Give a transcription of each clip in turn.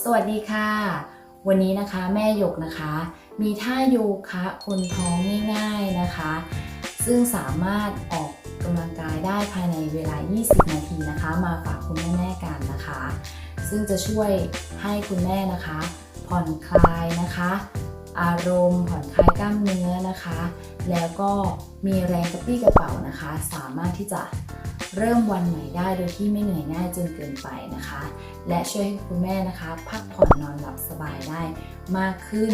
สวัสดีค่ะ วันนี้นะคะแม่หยกนะคะ มีท่าโยคะคนท้องง่ายๆนะคะ ซึ่งสามารถออกกำลังกายได้ภายในเวลา 20 นาทีนะคะ มาฝากคุณแม่ๆกันนะคะ ซึ่งจะช่วยให้คุณแม่นะคะ ผ่อนคลายนะคะ อารมณ์ผ่อนคลายกล้ามเนื้อนะคะ แล้วก็มีแรงกระปี้กระเป๋านะคะ สามารถที่จะ เริ่มวันใหม่ได้โดยที่ไม่เหนื่อยง่ายจนเกินไปนะคะ และช่วยให้คุณแม่นะคะ พักผ่อนนอนหลับสบายได้มากขึ้น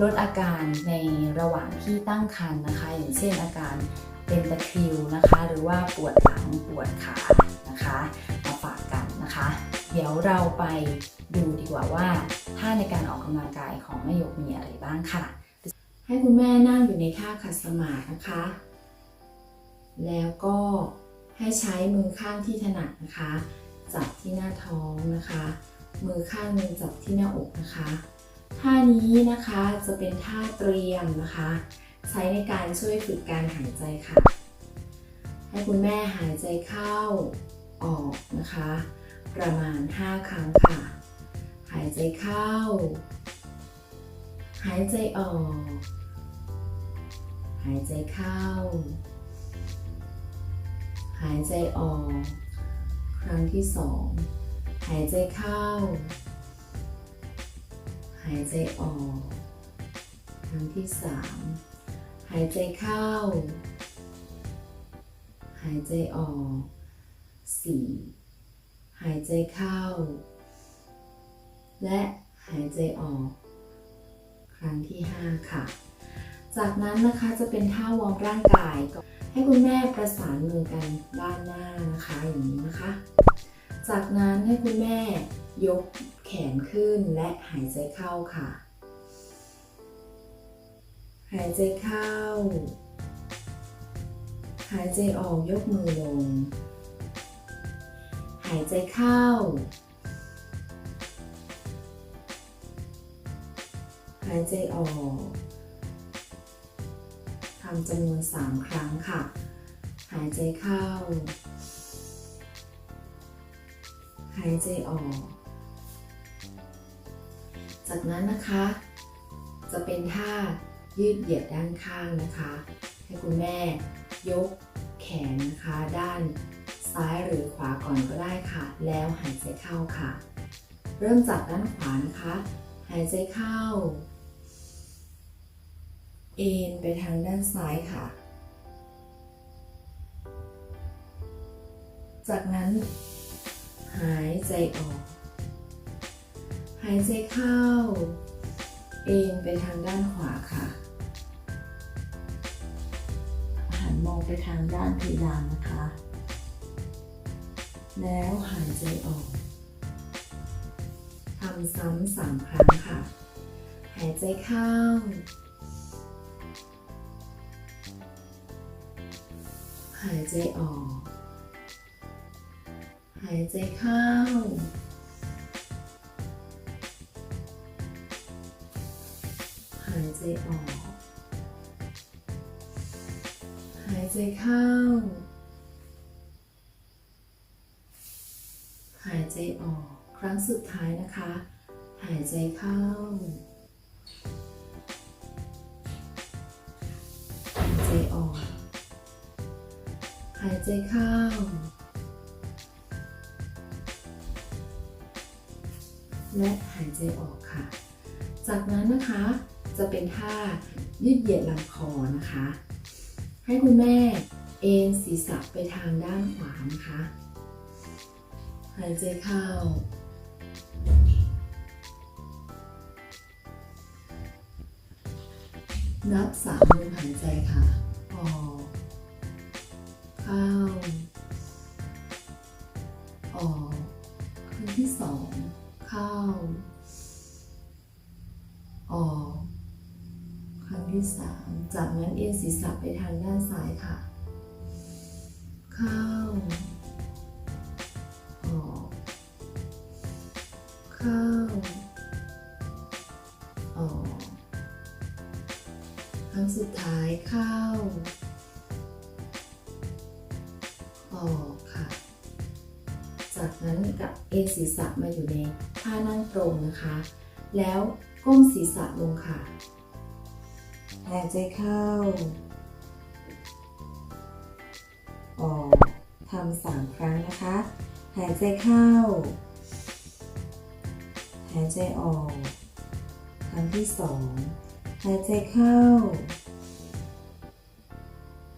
ลดอาการในระหว่างที่ตั้งครรภ์นะคะ อย่างเช่นอาการเป็นตะคริวนะคะ หรือว่าปวดหลังปวดขานะคะมาฝากกันนะคะ เดี๋ยวเราไปดูดีกว่าว่าท่าในการออกกำลังกายของแม่ยกมีอะไรบ้างค่ะ ให้คุณแม่นั่งอยู่ในท่าขัดสมาธินะคะ แล้วก็ ให้ใช้มือข้างที่ถนัดนะคะ จับที่หน้าท้องนะคะ มือข้างหนึงจับที่หน้าอกนะคะท่านี้นะคะจะเป็นท่าเตรียมนะคะ ใช้ในการช่วยฝึกการหายใจค่ะ ให้คุณแม่หายใจเข้าออกนะคะ ประมาณ 5 ครั้งค่ะ หายใจเข้า หายใจออก หายใจเข้า หายใจออก ครั้งที่สองหายใจเข้า หายใจออก ครั้งที่สามหายใจเข้า หายใจออกสี่หายใจเข้า และหายใจออก ครั้งที่ห้าค่ะ จากนั้นนะคะจะเป็นท่าวอร์มร่างกายก็ ให้คุณแม่ประสานมือกันด้านหน้านะคะอย่างนี้นะคะ จากนั้นให้คุณแม่ยกแขนขึ้นและหายใจเข้าค่ะ หายใจเข้า หายใจออกยกมือลง หายใจเข้า หายใจออกำจำนวน 3 ครั้งค่ะ หายใจเข้า หายใจออก จากนั้นนะคะ จะเป็นท่ายืดเหยียดด้านข้างนะคะ ให้คุณแม่ยกแขนนะคะด้านซ้ายหรือขวาก่อนก็ได้ค่ะ แล้วหายใจเข้าค่ะ เริ่มจากด้านขวานะคะ หายใจเข้า เอ็นไปทางด้านซ้ายค่ะ จากนั้นหายใจออก หายใจเข้า เอ็นไปทางด้านขวาค่ะ หันมองไปทางด้านเพดานนะคะ แล้วหายใจออกทำซ้ำสามครั้งค่ะ หายใจเข้า หายใจออก หายใจเข้า หายใจออก หายใจเข้า หายใจออก ครั้งสุดท้ายนะคะ หายใจเข้าายใจเข้า และหายใจออกค่ะ จากนั้นนะคะจะเป็นท่ายืดเหยียดลำคอนะคะ ให้คุณแม่เอนศีรษะไปทางด้านขวานะคะ หายใจเข้า นับสามลมหายใจค่ะออก เข้า ออกครั้งที่สองเข้า ออกครั้งที่สามจากนั้นเอ็นศีรษะไปทางด้านซ้ายค่ะ เข้า ออก เข้า ออก ครั้งสุดท้ายเข้า ออกค่ะจากนั้นกับเออนศีรษะมาอยู่ในท่านั่งตรงนะคะ แล้วก้มศีรษะลงค่ะหายใจเข้า ออกทำสามครั้งนะคะ หายใจเข้า หายใจออก ครั้งที่สองหายใจเข้า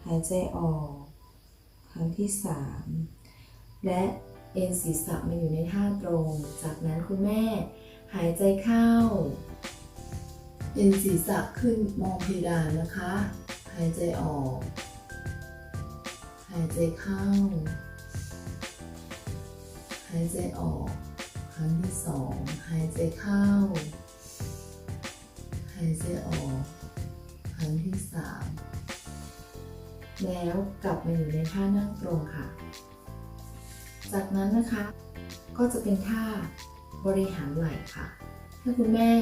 หายใจออก ครั้งที่สามและ เอ็นศีรษะมาอยู่ในท่าตรง จากนั้นคุณแม่ หายใจเข้า เอ็นศีรษะขึ้นมองเพดานนะคะ หายใจออก หายใจเข้า หายใจออก ครั้งที่สอง หายใจเข้า หายใจออก ครั้งที่สามแล้วกลับมาอยู่ในท่านั่งตรงค่ะ จากนั้นนะคะก็จะเป็นท่าบริหารไหล่ค่ะถ้าคุณแม่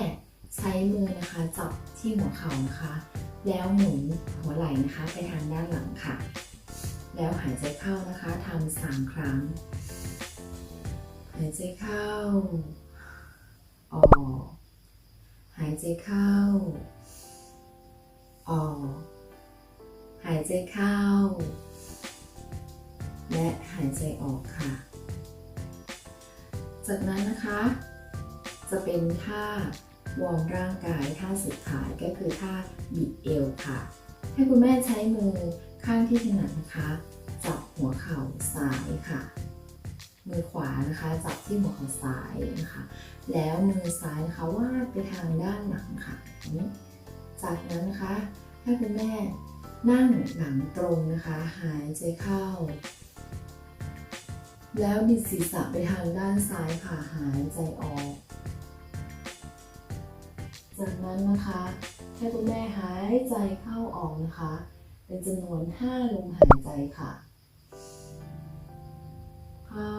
ใช้มือนะคะจับที่หัวเข่านะคะ แล้วหมุนหัวไหล่นะคะไปทางด้านหลังค่ะ แล้วหายใจเข้านะคะทำสามครั้ง หายใจเข้า ออก หายใจเข้า ออก หายใจเข้า และหายใจออกค่ะ จากนั้นนะคะ จะเป็นท่าวอร์มร่างกายท่าสุดท้ายก็คือท่าบิดเอวค่ะ ให้คุณแม่ใช้มือข้างที่ถนัดนะคะจับหัวเข่าซ้ายค่ะ มือขวานะคะจับที่หัวเข่าซ้ายนะคะ แล้วมือซ้ายนะคะวาดไปทางด้านหลังค่ะ จากนั้นนะคะให้คุณแม่นั่งหลังตรงนะคะ หายใจเข้า แล้วบิดศีรษะไปทางด้านซ้ายค่ะหายใจออก จากนั้นนะคะให้คุณแม่หายใจเข้าออกนะคะ เป็นจำนวน 5 ลมหายใจค่ะ เข้า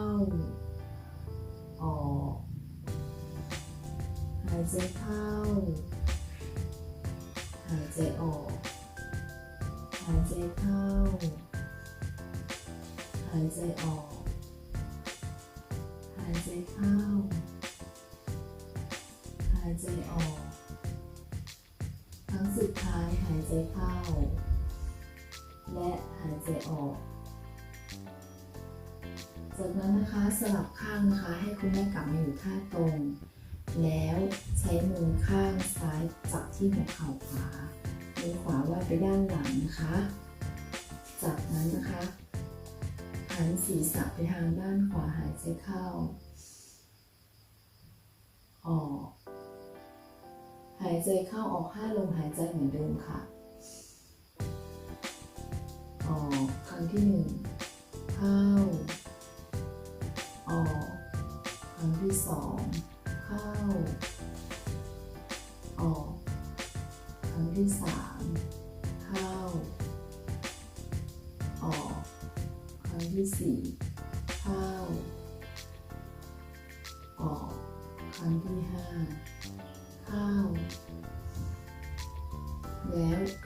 ออก หายใจเข้า หายใจออก หายใจเข้า หายใจออก ใจเข้า หายใจออก ครั้งสุดท้ายหายใจเข้า และหายใจออก จากนั้นนะคะสลับข้างนะคะ ให้คุณแม่กลับมาอยู่ท่าตรง แล้วใช้มือข้างซ้ายจับที่หัวเข่าขวามือขวาวาดไปด้านหลังนะคะ จากนั้นนะคะหันศีรษะไปทางด้านขวาหายใจเข้า ออก หายใจเข้าออกห้าลมหายใจเหมือนเดิมค่ะ ออกครั้งที่หนึ่งเข้า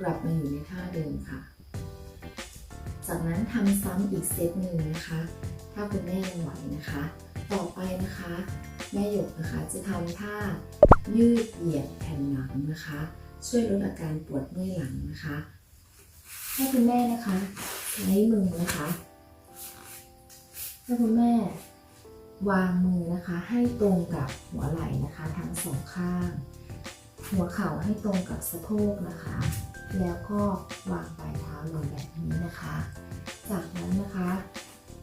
กลับมาอยู่ในท่าเดิมค่ะ จากนั้นทำซ้ำอีกเซตหนึ่งนะคะ ถ้าคุณแม่ยังไหวนะคะ ต่อไปนะคะ แม่หยกนะคะจะทำท่ายืดเหยียดแผ่นหลังนะคะ ช่วยลดอาการปวดเมื่อยหลังนะคะให้คุณแม่นะคะใช้มือนะคะให้คุณแม่วางมือนะคะให้ตรงกับหัวไหล่นะคะทั้งสองข้าง หัวเข่าให้ตรงกับสะโพกนะคะ แล้วก็วางปลายเท้าลงแบบนี้นะคะ จากนั้นนะคะ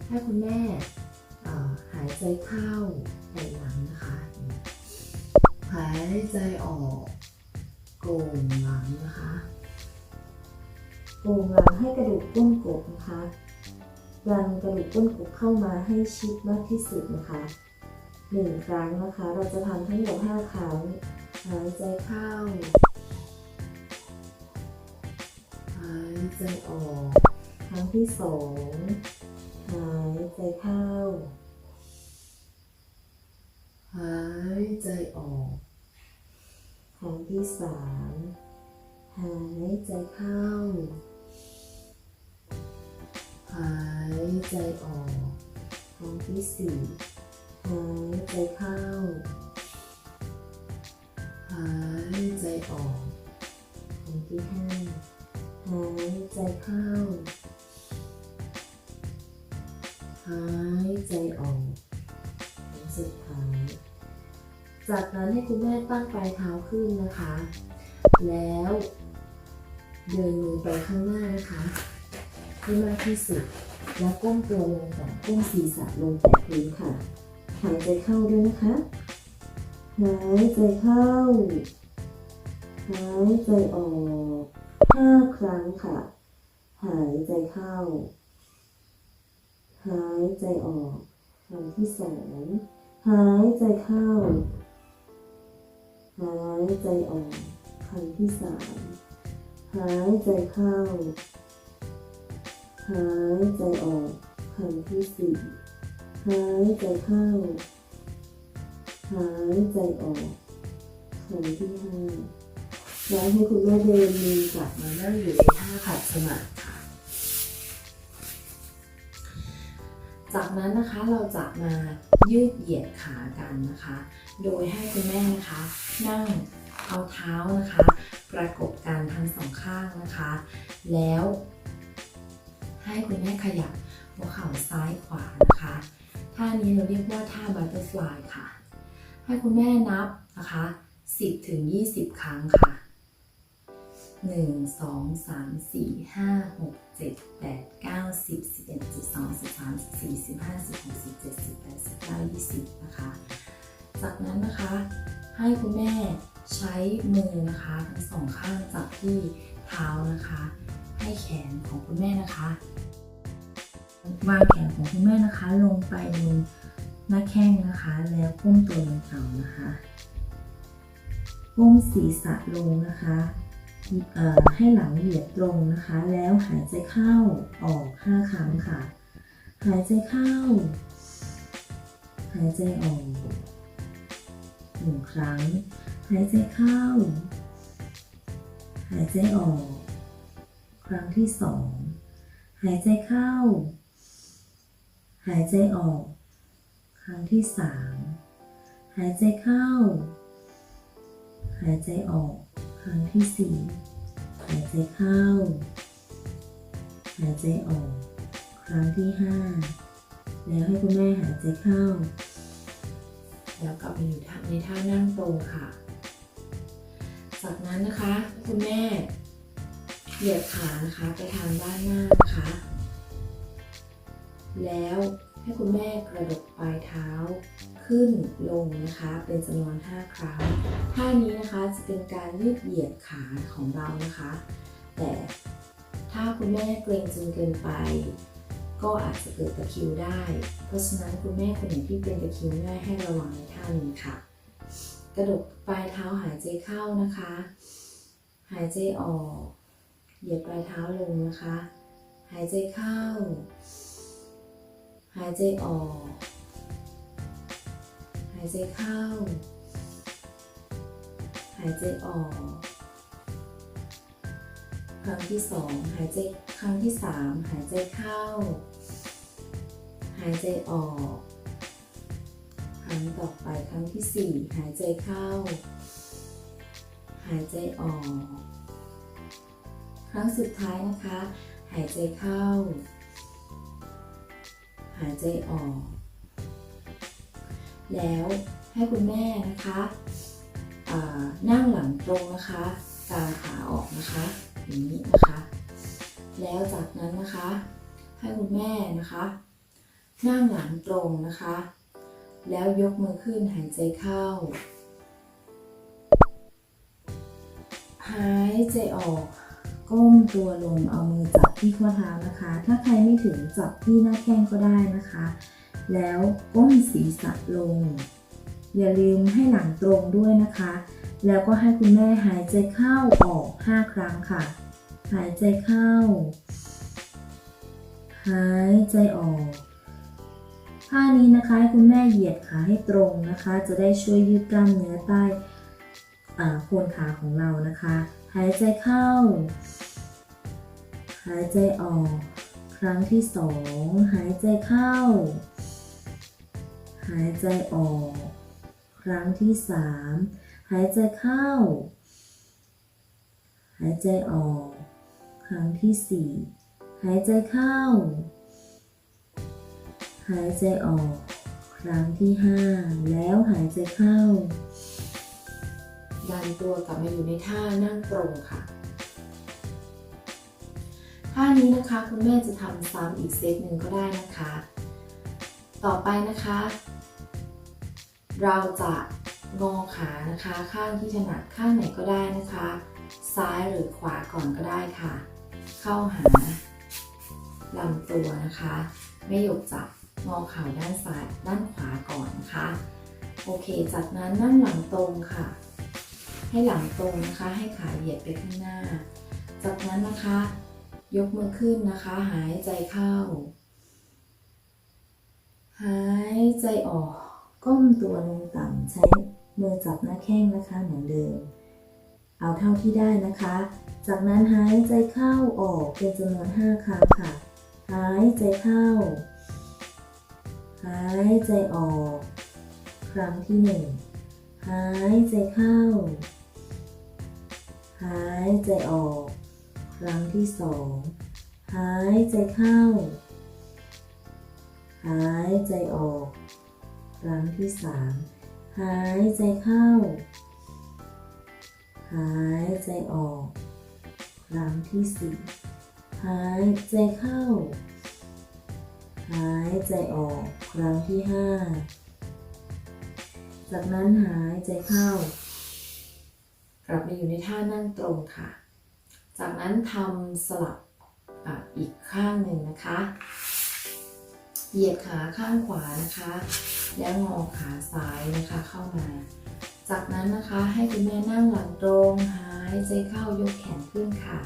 ให้คุณแม่หายใจเข้าไปหลังนะคะ หายใจออกโกงหลังนะคะโกงหลังให้กระดูกก้นกบนะคะดันกระดูกก้นกบเข้ามาให้ชิดมากที่สุดนะคะหนึ่งครั้งนะคะ เราจะทำทั้งหมดห้าครั้งหายใจเข้าายใจออก ครั้งที่สองหายใจเข้า หายใจออก ครั้งที่สามหายใจเข้า หายใจออก ครั้งที่สี่หหายใจเข้า หายใจออกครั้งที่ห้า หายใจเข้า หายใจออกครั้งสุดท้าย จากนั้นให้คุณแม่ตั้งปลายเท้าขึ้นนะคะ แล้ว เดินมือไปข้างหน้านะคะให้มากที่สุด แล้วก้มตัวลงก่อนก้มศีรษะลงแตะพื้นค่ะ หายใจเข้าด้วยนะคะ หายใจเข้า หายใจออก ห้าครั้งค่ะ หายใจเข้า หายใจออกครั้งที่สองหายใจเข้า หายใจออกครั้งที่สามหายใจเข้า หายใจออกครั้งที่สี่หายใจเข้า หายใจออกครั้งที่ห้า แล้วให้คุณแม่เดินมือกลับมานั่งอยู่ในท่าขัดสมาธิค่ะ จากนั้นนะคะเราจะมายืดเหยียดขากันนะคะ โดยให้คุณแม่นะคะ นั่งเอาเท้านะคะ ประกบกันทั้งสองข้างนะคะ แล้ว ให้คุณแม่ขยับหัวเข่าซ้ายขวานะคะ ท่านี้เราเรียกว่าท่าบัตเตอร์ฟลายค่ะ ให้คุณแม่นับนะคะ 10ถึง20 ครั้งค่ะ1 2 3 4 5 6 7 8 9 10 11 12 13 14 15 16 17 18 19 20นะคะ จากนั้นนะคะ ให้คุณแม่ใช้มือนะคะทั้งสองข้างจับที่เท้านะคะ ให้แขนของคุณแม่นะคะวางแขนของคุณแม่นะคะ ลงไปบนหน้าแข้งนะคะ แล้วก้มตัวลงต่ำนะคะก้มศีรษะลงนะคะ ให้หลังเหยียดตรงนะคะ แล้วหายใจเข้าออก 5 ครั้งค่ะ หายใจเข้า หายใจออกหนึ่งครั้ง หายใจเข้า หายใจออก ครั้งที่สองหายใจเข้า หายใจออก ครั้งที่สามหายใจเข้า หายใจออก ครั้งที่สี่หายใจเข้า หายใจออก ครั้งที่ห้าแล้วให้คุณแม่หายใจเข้า แล้วกลับมาอยู่ท่าในท่านั่งตรงค่ะ จากนั้นนะคะคุณแม่เหยียดขานะคะไปทางด้านหน้านะคะ แล้ว ให้คุณแม่กระดกปลายเท้าขึ้นลงนะคะ เป็นจำนวน 5 ครั้งท่านี้นะคะจะเป็นการยืดเหยียดขาของเรานะคะ แต่ถ้าคุณแม่เกรงจนเกินไป ก็อาจจะเกิดตะคริวได้ เพราะฉะนั้นคุณแม่คนไหนที่เป็นตะคริวง่ายให้ระวังในท่านี้ค่ะ กระดกปลายเท้าหายใจเข้านะคะ หายใจออก เหยียดปลายเท้าลงนะคะ หายใจเข้า หายใจออก หายใจเข้า หายใจออก ครั้งที่สองหายใจครั้งที่สามหายใจเข้า หายใจออก ครั้งต่อไปครั้งที่สี่หายใจเข้า หายใจออก ครั้งสุดท้ายนะคะ หายใจเข้า หายใจออก แล้วให้คุณแม่นะคะนั่งหลังตรงนะคะกาขาออกนะคะอย่างนี้นะคะ แล้วจากนั้นนะคะ ให้คุณแม่นะคะ นั่งหลังตรงนะคะ แล้วยกมือขึ้นหายใจเข้า หายใจออก ก้มตัวลงเอามือจับที่ข้อเท้านะคะ ถ้าใครไม่ถึงจับที่หน้าแข้งก็ได้นะคะ แล้วก้มศีรษะลง อย่าลืมให้หลังตรงด้วยนะคะ แล้วก็ให้คุณแม่หายใจเข้าออก 5 ครั้งค่ะ หายใจเข้า หายใจออกท่านี้นะคะให้คุณแม่เหยียดขาให้ตรงนะคะ จะได้ช่วยยืดกล้ามเนื้อใต้อ่าโคนขาของเรานะคะ หายใจเข้า หายใจออก ครั้งที่สองหายใจเข้า หายใจออก ครั้งที่สามหายใจเข้า หายใจออก ครั้งที่สี่หายใจเข้า หายใจออก ครั้งที่ห้าแล้วหายใจเข้า ดันตัวกลับมาอยู่ในท่านั่งตรงค่ะ ท่านี้นะคะคุณแม่จะทำซ้ำอีกเซตหนึ่งก็ได้นะคะ ต่อไปนะคะ เราจะงอขานะคะ ข้างที่ถนัดข้างไหนก็ได้นะคะ ซ้ายหรือขวาก่อนก็ได้ค่ะ เข้าหาลำตัวนะคะ ไม่หยกจับงอเข่าด้านซ้ายด้านขวาก่อนนะคะ โอเค จากนั้นนั่งหลังตรงค่ะ ให้หลังตรงนะคะ ให้ขาเหยียดไปข้างหน้า จากนั้นนะคะ ยกมือขึ้นนะคะ หายใจเข้า หายใจออก ก้มตัวลงต่ำใช้มือจับหน้าแข้งนะคะเหมือนเดิม เอาเท่าที่ได้นะคะ จากนั้นหายใจเข้าออกเป็นจำนวน 5 ครั้งค่ะ หายใจเข้า หายใจออก ครั้งที่ 1 หายใจเข้าายใจออก ครั้งที่2หายใจเข้า หายใจออก ครั้งที่สามหายใจเข้า หายใจออก ครั้งที่สี่หายใจเข้า หายใจออก ครั้งที่ห้าจากนั้นหายใจเข้า กลับมาอยู่ในท่านั่งตรงค่ะ จากนั้นทำสลับออีกข้างหนึ่งนะคะ เหยียดขาข้างขวานะคะ แล้วงอขาซ้ายนะคะเข้ามา จากนั้นนะคะให้คุณแม่นั่งหลังตรงหายใจเข้ายกแขนขึ้นค่ะ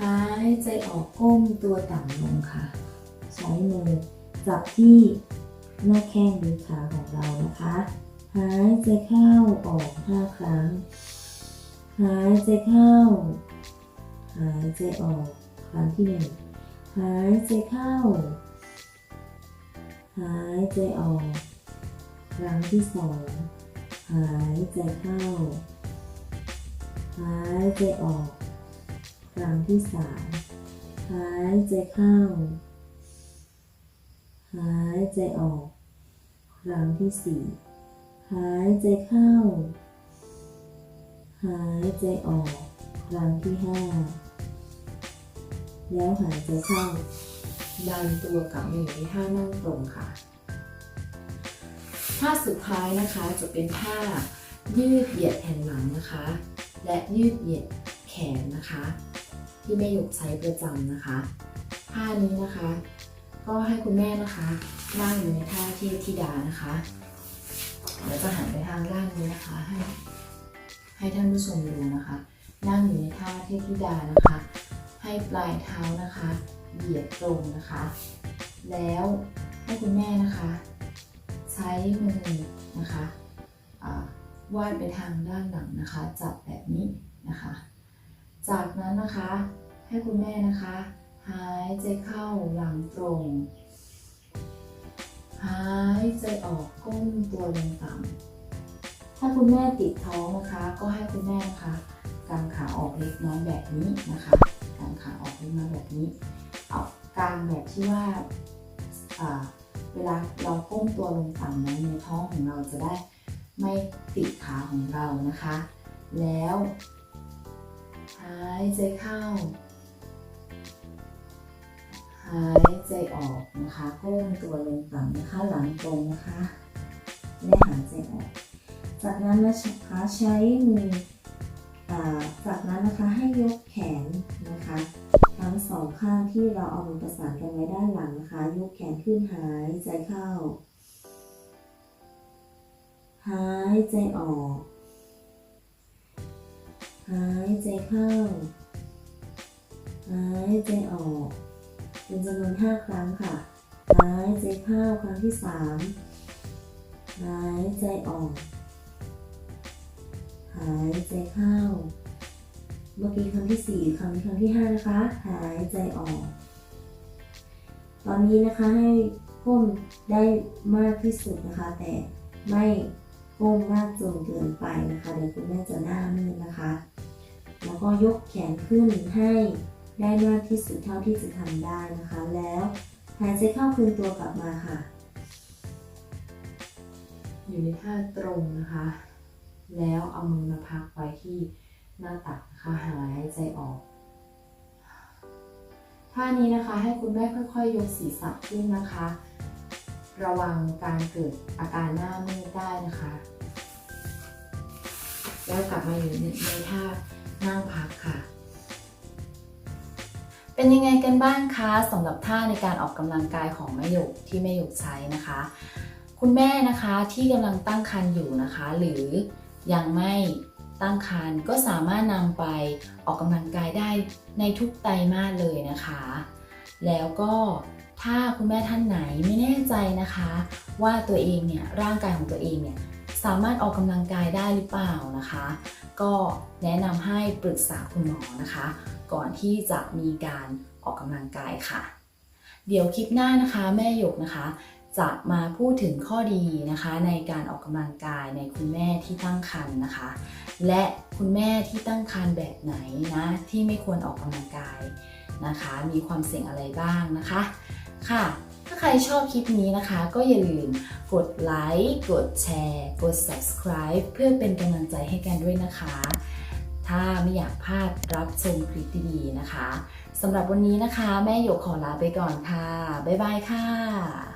หายใจออกก้มตัวต่ำลงค่ะ ใช้มือจับที่หน้าแข้งหรือขาของเรานะคะ หายใจเข้าออกห้าครั้ง หายใจเข้า หายใจออกครั้งที่หนึ่งหายใจเข้า หายใจออก ครั้งที่สองหายใจเข้า หายใจออก ครั้งที่สามหายใจเข้า หายใจออก ครั้งที่สี่ หายใจเข้า หายใจออก ครั้งที่ห้าแล้วหายใจเข้าดันตัวกลับมาอยู่ในท่านั่งตรงค่ะ ท่าสุดท้ายนะคะจะเป็นท่ายืดเหยียดแผ่นหลังนะคะ และยืดเหยียดแขนนะคะ ที่แม่หยกใช้ประจำนะคะท่านี้นะคะ ก็ให้คุณแม่นะคะนั่งอยู่ในท่าเทพธิดานะคะ เดี๋ยวจะหันไปทางล่างนี้นะคะ ให้ ให้ท่านผู้ชมดูนะคะนั่งอยู่ในท่าเทพธิดานะคะ ให้ปลายเท้านะคะเหยียดตรงนะคะ แล้วให้คุณแม่นะคะ ใช้มือนะคะวาดไปทางด้านหลังนะคะ จับแบบนี้นะคะ จากนั้นนะคะให้คุณแม่นะคะ หายใจเข้าหลังตรง หายใจออกก้มตัวลงต่ำถ้าคุณแม่ติดท้องนะคะ ก็ให้คุณแม่นะคะกางขาออกเล็กน้อยแบบนี้นะคะกางขาออกเล็กน้อยแบบนี้ เอากางแบบที่ว่าเวลาเราก้มตัวลงต่ำนั้นในท้องของเราจะได้ไม่ติดขาของเรานะคะ แล้วหายใจเข้า หายใจออกนะคะก้มตัวลงต่ำนะคะหลังตรงนะคะและหายใจออก จากนั้นนะคะใช้มือจากนั้นนะคะให้ยกแขนนะคะทั้งสองข้างที่เราเอามือประสานกันไว้ด้านหลังนะคะ ยกแขนขึ้นหายใจเข้า หายใจออก หายใจเข้า หายใจออก เป็นจำนวน 5 ครั้งค่ะหายใจเข้าครั้งที่สามหายใจออก หายใจเข้า เมื่อกี้ครั้งที่สี่ครั้งนี้ครั้งที่ห้านะคะ หายใจออก ตอนนี้นะคะให้ก้มได้มากที่สุดนะคะ แต่ไม่ก้มมากจนเกินไปนะคะ เดี๋ยวคุณแม่จะหน้ามืดนะคะ แล้วก็ยกแขนขึ้นให้ ได้มากที่สุดเท่าที่จะทำได้นะคะ แล้วหายใจเข้าคืนตัวกลับมาค่ะ อยู่ในท่าตรงนะคะ แล้วเอามือมาพักไว้ที่หน้าตักนะคะหายใจออกท่านี้นะคะให้คุณแม่ค่อยๆ ยกศีรษะขึ้นนะคะ ระวังการเกิดอาการหน้ามืดได้นะคะ แล้วกลับมาอยู่ในในท่านั่งพักค่ะ เป็นยังไงกันบ้างคะสำหรับท่าในการออกกำลังกายของแม่หยกที่แม่หยกใช้นะคะ คุณแม่นะคะที่กำลังตั้งครรภ์อยู่นะคะ หรือยังไม่ตั้งครรภ์ก็สามารถนำไปออกกำลังกายได้ในทุกไตรมาสเลยนะคะ แล้วก็ถ้าคุณแม่ท่านไหนไม่แน่ใจนะคะ ว่าตัวเองเนี่ยร่างกายของตัวเองเนี่ย สามารถออกกำลังกายได้หรือเปล่านะคะ ก็แนะนำให้ปรึกษาคุณหมอนะคะ ก่อนที่จะมีการออกกำลังกายค่ะ เดี๋ยวคลิปหน้านะคะแม่หยกนะคะ จะมาพูดถึงข้อดีนะคะ ในการออกกำลังกายในคุณแม่ที่ตั้งครรภ์นะคะ และคุณแม่ที่ตั้งครรภ์แบบไหนนะที่ไม่ควรออกกำลังกายนะคะ มีความเสี่ยงอะไรบ้างนะคะค่ะ ถ้าใครชอบคลิปนี้นะคะ ก็อย่าลืมกดไลค์กดแชร์ กด subscribe เพื่อเป็นกำลังใจให้กันด้วยนะคะ ถ้าไม่อยากพลาดรับชมคลิปดีๆนะคะสำหรับวันนี้นะคะ แม่หยกขอลาไปก่อนค่ะ บ๊ายบายค่ะ